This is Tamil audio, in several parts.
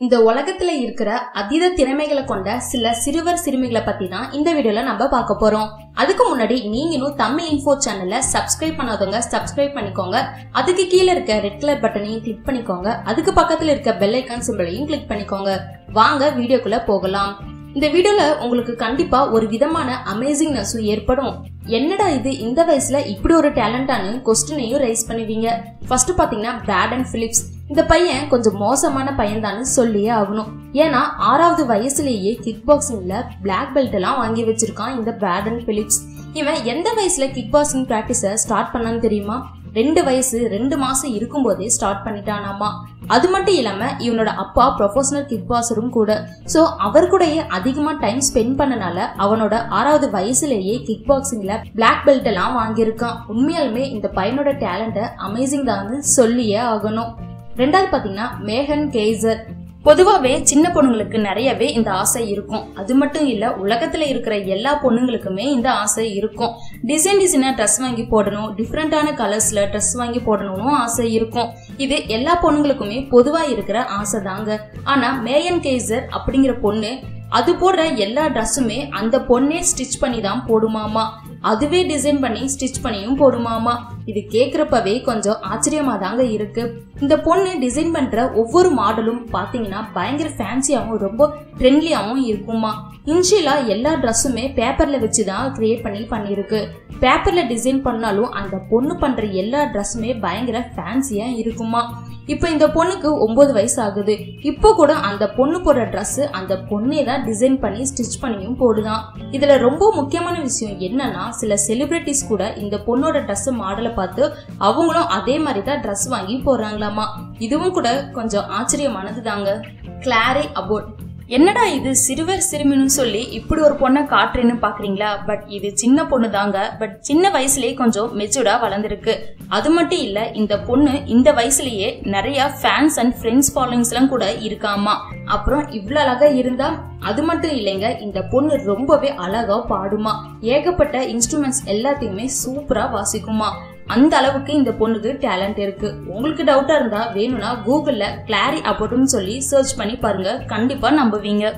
இந்த உலகத்துல இருக்கிற அதீத திறமைகளை கொண்ட சில சிறுவர் சிறுமிகளை பத்தி தான் இந்த வீடியோல நம்ம பார்க்க போறோம். அதுக்கு முன்னாடி நீங்களும் தமிழ் இன்ஃபோ சேனல்ல சப்ஸ்கிரைப் பண்ணாதவங்க சப்ஸ்கிரைப் பண்ணிக்கோங்க. அதுக்கு கீழே இருக்க ரெட் கலர் பட்டனையும் கிளிக் பண்ணிக்கோங்க. அதுக்கு பக்கத்துல இருக்க பெல் ஐக்கான் சிம்பிளையும் கிளிக் பண்ணிக்கோங்க. வாங்க வீடியோக்குள்ள போகலாம். இந்த வீடியோல உங்களுக்கு கண்டிப்பா ஒரு விதமான அமேசிங்னஸும் ஏற்படும். என்னடா இது இந்த வயசுல இப்படி ஒரு டேலண்டானு கொஸ்டினையும் ரைஸ் பண்ணுவீங்க? ஃபர்ஸ்ட் பாத்தீங்கன்னா பிராடன் பிலிப்ஸ் இந்த பையன் கொஞ்சம் மோசமான பையன்தான்னு சொல்லியே ஆகணும். ஏன்னா ஆறாவது வயசுலேயே கிக் பாக்ஸிங்ல பிளாக் பெல்ட் எல்லாம் வாங்கி வச்சிருக்கான் இந்த பேடன் பிலிப்ஸ் இவன் எந்த வயசுல கிக் பாக்ஸிங் பிராக்டிஸ ஸ்டார்ட் பண்ணான்னு தெரியுமா? ரெண்டு வயசு ரெண்டு மாசம் இருக்கும்போதே ஸ்டார்ட் பண்ணிட்டானாமா. அது மட்டும் இல்லாம இவனோட அப்பா ப்ரொஃபஷனல் கிக் பாக்ஸரும் கூட. சோ அவர் கூடயே அதிகமா டைம் ஸ்பெண்ட் பண்ணனால அவனோட ஆறாவது வயசுலேயே கிக் பாக்ஸிங்ல பிளாக் பெல்ட் எல்லாம் வாங்கியிருக்கான். உண்மையாலுமே இந்த பையனோட டேலண்ட அமேசிங் தான் சொல்லியே ஆகணும். ரெண்டாவது பாத்தீங்கன்னா மேகன் கேசர். பொதுவாகவே சின்ன பொண்ணுங்களுக்கு நிறையவே இந்த ஆசை இருக்கும். அது மட்டும் இல்ல உலகத்துல இருக்கிற எல்லா பொண்ணுங்களுக்குமே இந்த ஆசை இருக்கும். டிசைன் டிசைனா ட்ரெஸ் வாங்கி போடணும் டிஃப்ரெண்டான கலர்ஸ்ல ட்ரெஸ் வாங்கி போடணும்னு ஆசை இருக்கும். இது எல்லா பொண்ணுங்களுக்குமே பொதுவா இருக்கிற ஆசை தாங்க. ஆனா மேயன் கேசர் அப்படிங்கிற பொண்ணு அது போடுற எல்லா ட்ரெஸ்ஸுமே அந்த பொண்ணே ஸ்டிச் பண்ணி தான் போடுமாமா. அதுவே டிசைன் பண்ணி ஸ்டிச் பண்ணியும் போடுமாமா. இது கேக்குறப்பவே கொஞ்சம் ஆச்சரியமா தாங்க இருக்கு. இந்த பொண்ணு டிசைன் பண்ற ஒவ்வொரு மாடலும் பாத்தீங்கன்னா பயங்கர ஃபேன்சியாவும் ரொம்ப ட்ரெண்ட்லியாவும் இருக்குமா இன்ஷியலா எல்லா ட்ரெஸ்ஸுமே பேப்பர்ல வச்சுதான் கிரியேட் பண்ணி பண்ணியிருக்கு. பேப்பர்ல டிசைன் பண்ணாலும் அந்த பொண்ணு பண்ற எல்லா ட்ரெஸ்ஸுமே பயங்கர ஃபேன்சியா இருக்குமா? இப்போ இந்த பொண்ணுக்கு ஒன்பது வயசு ஆகுது. இப்போ கூட அந்த பொண்ணு போடுற ட்ரெஸ் அந்த பொண்ணே தான் டிசைன் பண்ணி ஸ்டிச் பண்ணியும் போடுதான். இதுல ரொம்ப முக்கியமான விஷயம் என்னன்னா சில செலிபிரிட்டிஸ் கூட இந்த பொண்ணோட ட்ரெஸ் மாடலை பார்த்து அவங்களும் அதே மாதிரி தான் ட்ரெஸ் வாங்கி போறாங்களாமா இதுவும் கூட கொஞ்சம் ஆச்சரியமானது தாங்க கிளாரி அபோட் என்னடா இது சிறுவர் சிறுமின்னு சொல்லி இப்படி ஒரு பொண்ணை காட்டுறேன்னு பாக்குறீங்களா? பட் இது சின்ன பொண்ணு தாங்க பட் சின்ன வயசுலயே கொஞ்சம் மெச்சூர்டா வளர்ந்துருக்கு. அது மட்டும் இல்ல இந்த பொண்ணு இந்த வயசுலயே நிறைய ஃபேன்ஸ் அண்ட் ஃப்ரெண்ட்ஸ் ஃபாலோயிங்ஸ் எல்லாம் கூட இருக்காமா? அப்புறம் இவ்வளவு அழகா இருந்தா அது மட்டும் இல்லைங்க இந்த பொண்ணு ரொம்பவே அழகா பாடுமா? ஏகப்பட்ட இன்ஸ்ட்ருமெண்ட்ஸ் எல்லாத்தையுமே சூப்பரா வாசிக்குமா? அந்த அளவுக்கு இந்த பொண்ணுக்கு டேலண்ட் இருக்கு. உங்களுக்கு டவுட்டா இருந்தா வேணும்னா கூகுள்ல கிளாரி அபோட்னு சொல்லி சர்ச் பண்ணி பாருங்க. கண்டிப்பா நம்புவீங்க.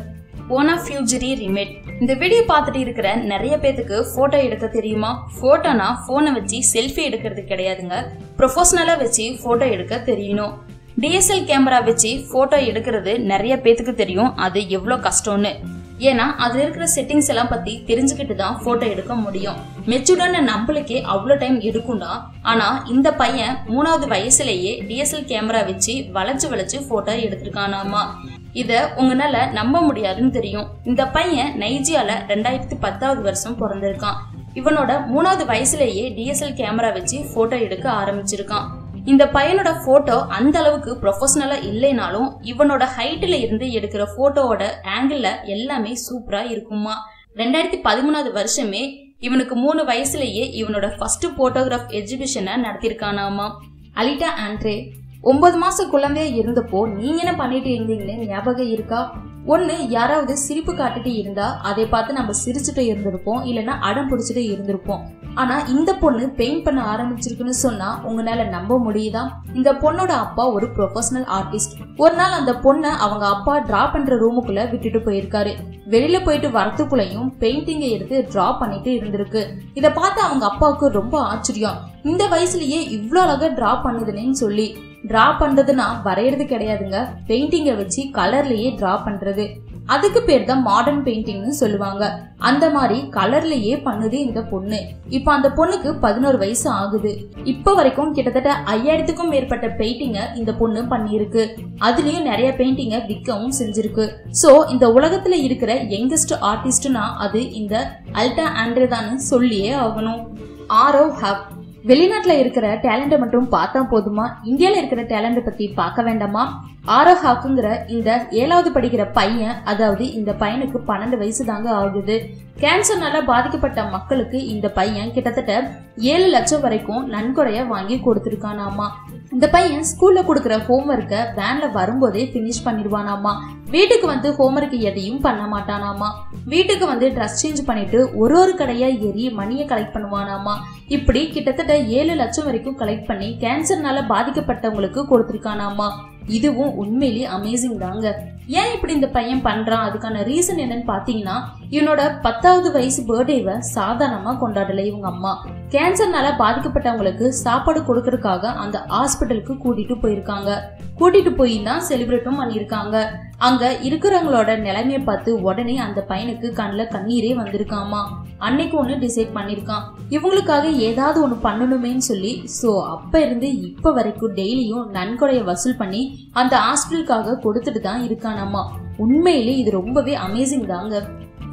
போனா ஃபியூஜரி ரிமேட் இந்த வீடியோ பார்த்துட்டு இருக்கிற நிறைய பேத்துக்கு போட்டோ எடுக்க தெரியுமா? போட்டோனா போனை வச்சு செல்ஃபி எடுக்கிறது கிடையாதுங்க. ப்ரொஃபஷனலா வச்சு போட்டோ எடுக்க தெரியணும். டிஎஸ்எல் கேமரா வச்சு போட்டோ எடுக்கிறது நிறைய பேத்துக்கு தெரியும். அது எவ்வளோ கஷ்டம்னு. ஏன்னா அதுல இருக்கிற செட்டிங்ஸ் எல்லாம் பத்தி தெரிஞ்சுக்கிட்டு தான் போட்டோ எடுக்க முடியும். மெச்சூர்டான நம்மளுக்கே அவ்வளோ டைம் எடுக்கும்டா. ஆனா இந்த பையன் மூணாவது வயசுலயே டிஎஸ்எல் கேமரா வச்சு வளைச்சு வளைச்சு போட்டோ எடுத்திருக்கானாமா. இத உங்களால நம்ப முடியாதுன்னு தெரியும். இந்த பையன் நைஜியால ரெண்டாயிரத்தி பத்தாவது வருஷம் பிறந்திருக்கான். இவனோட மூணாவது வயசுலயே டிஎஸ்எல் கேமரா வச்சு போட்டோ எடுக்க ஆரம்பிச்சிருக்கான். இந்த பையனோட போட்டோ அந்த அளவுக்கு ப்ரொஃபஷனலா இல்லைனாலும் இவனோட ஹைட்ல இருந்து எடுக்கிற போட்டோவோட ஆங்கிள் எல்லாமே சூப்பரா இருக்குமா ரெண்டாயிரத்தி பதிமூணாவது வருஷமே இவனுக்கு மூணு வயசுலயே இவனோட ஃபர்ஸ்ட் போட்டோகிராஃப் எக்ஸிபிஷனை நடத்திருக்கானாமா அலிட்டா ஆண்ட்ரே ஒன்பது மாச குழந்தையா இருந்தப்போ நீங்க என்ன பண்ணிட்டு இருந்தீங்கன்னு ஞாபகம் இருக்கா? ஒன்று யாராவது சிரிப்பு காட்டிட்டு இருந்தா அதை பார்த்து நம்ம சிரிச்சுட்டு இருந்திருப்போம் இல்லைன்னா அடம் பிடிச்சிட்டு இருந்திருப்போம். ஆனா இந்த பொண்ணு பெயிண்ட் பண்ண ஆரம்பிச்சிருக்குன்னு சொன்னா உங்களால நம்ப முடியுதா? இந்த பொண்ணோட அப்பா ஒரு ப்ரொஃபஷனல் ஆர்டிஸ்ட் ஒரு நாள் அந்த பொண்ணை அவங்க அப்பா டிரா பண்ற ரூமுக்குள்ள விட்டுட்டு போயிருக்காரு. வெளியில போயிட்டு வரத்துக்குள்ளையும் பெயிண்டிங்கை எடுத்து டிரா பண்ணிட்டு இருந்திருக்கு. இதை பார்த்து அவங்க அப்பாவுக்கு ரொம்ப ஆச்சரியம். இந்த வயசுலயே இவ்வளோ அழகா டிரா பண்ணுதுன்னு சொல்லி. டிரா பண்றதுன்னா வரையறது கிடையாதுங்க. பெயிண்டிங்கை வச்சு கலர்லயே டிரா பண்றது. அதுக்கு பேர் தான் மாடர்ன் பெயிண்டிங்னு சொல்லுவாங்க. அந்த மாதிரி கலர்லயே பண்ணுது இந்த பொண்ணு. இப்ப அந்த பொண்ணுக்கு பதினோரு வயசு ஆகுது. இப்ப வரைக்கும் கிட்டத்தட்ட ஐயாயிரத்துக்கும் மேற்பட்ட பெயிண்டிங்க இந்த பொண்ணு பண்ணியிருக்கு. அதுலயும் நிறைய பெயிண்டிங்க விற்கவும் செஞ்சிருக்கு. சோ இந்த உலகத்துல இருக்கிற யங்கஸ்ட் ஆர்டிஸ்ட்னா அது இந்த அல்டா ஆண்ட்ரேதான்னு சொல்லியே ஆகணும். ஆரோ ஹப் வெளிநாட்டுல இருக்கிற டேலண்ட்டை மட்டும் பார்த்தா போதுமா? இந்தியால இருக்கிற டேலண்ட்டை பத்தி பார்க்க வேண்டாமா? ஆரோ ஹாக்குங்கிற இந்த ஏழாவது படிக்கிற பையன் அதாவது இந்த பையனுக்கு பன்னெண்டு வயசு தாங்க ஆகுது. கேன்சர்னால பாதிக்கப்பட்ட மக்களுக்கு இந்த பையன் கிட்டத்தட்ட ஏழு லட்சம் வரைக்கும் நன்கொடைய வாங்கி கொடுத்துருக்கானாமா? இந்த பையன் ஸ்கூல்ல கொடுக்குற ஹோம்ஒர்க்கை வேன்ல வரும்போதே ஃபினிஷ் பண்ணிடுவானாமா? வீட்டுக்கு வந்து ஹோம்ஒர்க் எதையும் பண்ண மாட்டானாமா? வீட்டுக்கு வந்து ட்ரெஸ் சேஞ்ச் பண்ணிட்டு ஒரு ஒரு கடையா ஏறி மணியை கலெக்ட் பண்ணுவானாமா? இப்படி கிட்டத்தட்ட ஏழு லட்சம் வரைக்கும் கலெக்ட் பண்ணி கேன்சர்னால பாதிக்கப்பட்டவங்களுக்கு கொடுத்துருக்கானாமா? இதுவும் உண்மையிலேயே அமேசிங் தாங்க. ஏன் இப்படி இந்த பையன் பண்றான்? அதுக்கான ரீசன் என்னன்னு பாத்தீங்கன்னா இவனோட பத்தாவது வயசு பர்த்டேவை சாதாரணமா கொண்டாடல இவங்க அம்மா. கேன்சர்னால பாதிக்கப்பட்டவங்களுக்கு சாப்பாடு கொடுக்கறதுக்காக அந்த ஹாஸ்பிட்டலுக்கு கூட்டிட்டு போயிருக்காங்க. கூட்டிட்டு போய் தான் செலிப்ரேட்டும் பண்ணியிருக்காங்க. அங்க இருக்கிறவங்களோட நிலைமையை பார்த்து உடனே அந்த பையனுக்கு கண்ணில் கண்ணீரே வந்திருக்காமா. அன்னைக்கு ஒன்று டிசைட் பண்ணியிருக்கான் இவங்களுக்காக ஏதாவது ஒன்று பண்ணணுமேன்னு சொல்லி ஸோ அப்போ இருந்து இப்போ வரைக்கும் டெய்லியும் நன்கொடையை வசூல் பண்ணி அந்த ஹாஸ்பிட்டலுக்காக கொடுத்துட்டு தான் இருக்கானாமா உண்மையிலே இது ரொம்பவே அமேசிங் தாங்க.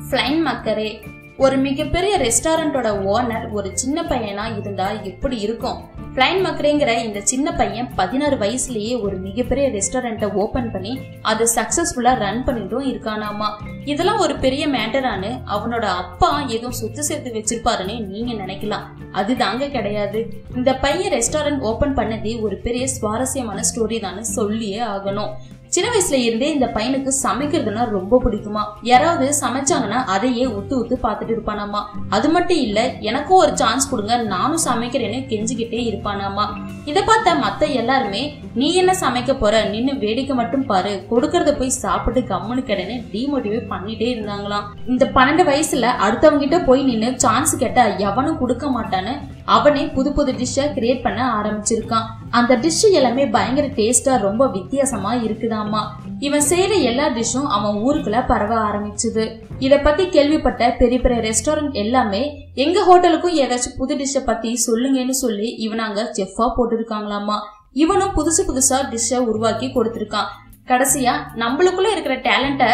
ஃப்ளைன் மக்கரே ஒரு மிகப்பெரிய ரெஸ்டாரண்டோட ஓனர் ஒரு சின்ன பையனா இருந்தா எப்படி இருக்கும்? பிளைன் மக்ரேங்கிற இந்த சின்ன பையன் பதினாறு வயசுலயே ஒரு மிகப்பெரிய ரெஸ்டாரண்ட்டை ஓபன் பண்ணி அதை சக்சஸ்ஃபுல்லா ரன் பண்ணிட்டும் இருக்கானாமா. இதெல்லாம் ஒரு பெரிய மேட்டரானு அவனோட அப்பா ஏதோ சொத்து சேர்த்து வச்சிருப்பாருன்னு நீங்க நினைக்கலாம். அது தாங்க கிடையாது. இந்த பையன் ரெஸ்டாரண்ட் ஓபன் பண்ணதே ஒரு பெரிய சுவாரஸ்யமான ஸ்டோரி தானே சொல்லியே ஆகணும். சின்ன வயசுல இருந்தே இந்த பையனுக்கு சமைக்கிறதுனா ரொம்ப பிடிக்குமா? யாராவது சமைச்சாங்கன்னா அதையே உத்து உத்து பார்த்துட்டு இருப்பானாமா? அது மட்டும் இல்ல எனக்கும் ஒரு சான்ஸ் கொடுங்க நானும் சமைக்கிறேன்னு கெஞ்சிக்கிட்டே இருப்பானாமா? இதை பார்த்த மத்த எல்லாருமே நீ என்ன சமைக்க போற? நின்னு வேடிக்கை மட்டும் பாரு. கொடுக்கறத போய் சாப்பிட்டு கம்முனு கிடைன்னு டிமோட்டிவேட் பண்ணிட்டே இருந்தாங்களாம். இந்த பன்னெண்டு வயசுல அடுத்தவங்க கிட்ட போய் நின்னு சான்ஸ் கேட்டா எவனும் கொடுக்க மாட்டான்னு அவனே புது புது டிஷ்ஷை கிரியேட் பண்ண ஆரம்பிச்சிருக்கான். அந்த டிஷ் எல்லாமே பயங்கர டேஸ்டா ரொம்ப வித்தியாசமா இருக்குதாமா இவன் செய்யற எல்லா டிஷ்ஷும் அவன் ஊருக்குள்ள பரவ ஆரம்பிச்சுது. இத பத்தி கேள்விப்பட்ட பெரிய பெரிய ரெஸ்டாரண்ட் எல்லாமே எங்க ஹோட்டலுக்கும் ஏதாச்சும் புது டிஷ்ஷை பத்தி சொல்லுங்கன்னு சொல்லி இவனாங்க செஃப்பா போட்டிருக்காங்களாமா இவனும் புதுசு புதுசா டிஷ்ஷை உருவாக்கி கொடுத்திருக்கான். கடைசியா நம்மளுக்குள்ள இருக்கிற டேலண்ட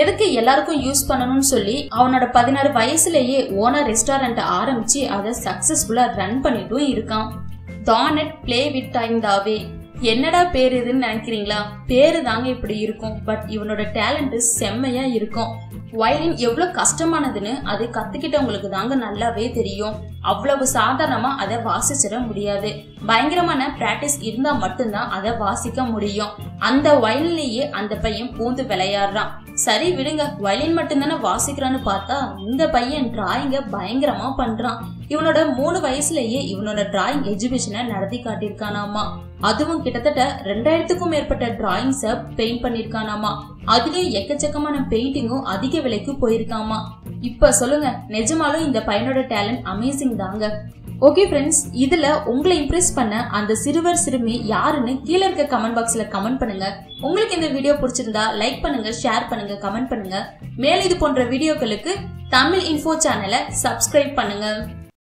எதுக்கு எல்லாருக்கும் யூஸ் பண்ணணும்னு சொல்லி அவனோட பதினாறு வயசுலயே ஓனர் ரெஸ்டாரண்ட் ஆரம்பிச்சு அதை சக்சஸ்ஃபுல்லா ரன் பண்ணிட்டும் இருக்கான். தானட் பிளே வித் டைம் தாவே. என்னடா பேர் இதுன்னு நினைக்கிறீங்களா? பேரு தாங்க இப்படி இருக்கும். பட் இவனோட டேலண்ட் செம்மையா இருக்கும். வயலின் எவ்வளவு கஷ்டமானதுன்னு அது கத்துக்கிட்டவங்களுக்கு தாங்க நல்லாவே தெரியும். அவ்வளவு சாதாரணமா அதை வாசிச்சிட முடியாது. பயங்கரமான பிராக்டிஸ் இருந்தா மட்டும்தான் அதை வாசிக்க முடியும். அந்த வயலிலேயே அந்த பையன் பூந்து விளையாடுறான். சரி விடுங்க. வயலின் மட்டும்தானே வாசிக்கிறான்னு பார்த்தா இந்த பையன் டிராயிங்க பயங்கரமா பண்றான். இவனோட மூணு வயசுலயே இவனோட டிராயிங் எக்ஸிபிஷனை நடத்தி காட்டியிருக்கானாமா? அதுவும் கிட்டத்தட்ட ரெண்டாயிரத்துக்கும் மேற்பட்ட டிராயிங்ஸ பெயிண்ட் பண்ணிருக்கானாமா அதுலயும் எக்கச்சக்கமான பெயிண்டிங்கும் அதிக விலைக்கு போயிருக்காமா? இப்ப சொல்லுங்க நிஜமாலும் இந்த பையனோட டேலண்ட் அமேசிங் தாங்க. ஓகே ஃப்ரெண்ட்ஸ் இதுல உங்களை இம்ப்ரெஸ் பண்ண அந்த சிறுவர் சிறுமி யாருன்னு கீழே இருக்க கமெண்ட் பாக்ஸ்ல கமெண்ட் பண்ணுங்க. உங்களுக்கு இந்த வீடியோ பிடிச்சிருந்தா லைக் பண்ணுங்க ஷேர் பண்ணுங்க கமெண்ட் பண்ணுங்க. மேலும் இது போன்ற வீடியோக்களுக்கு தமிழ் இன்ஃபோ சேனலை சப்ஸ்கிரைப் பண்ணுங்க.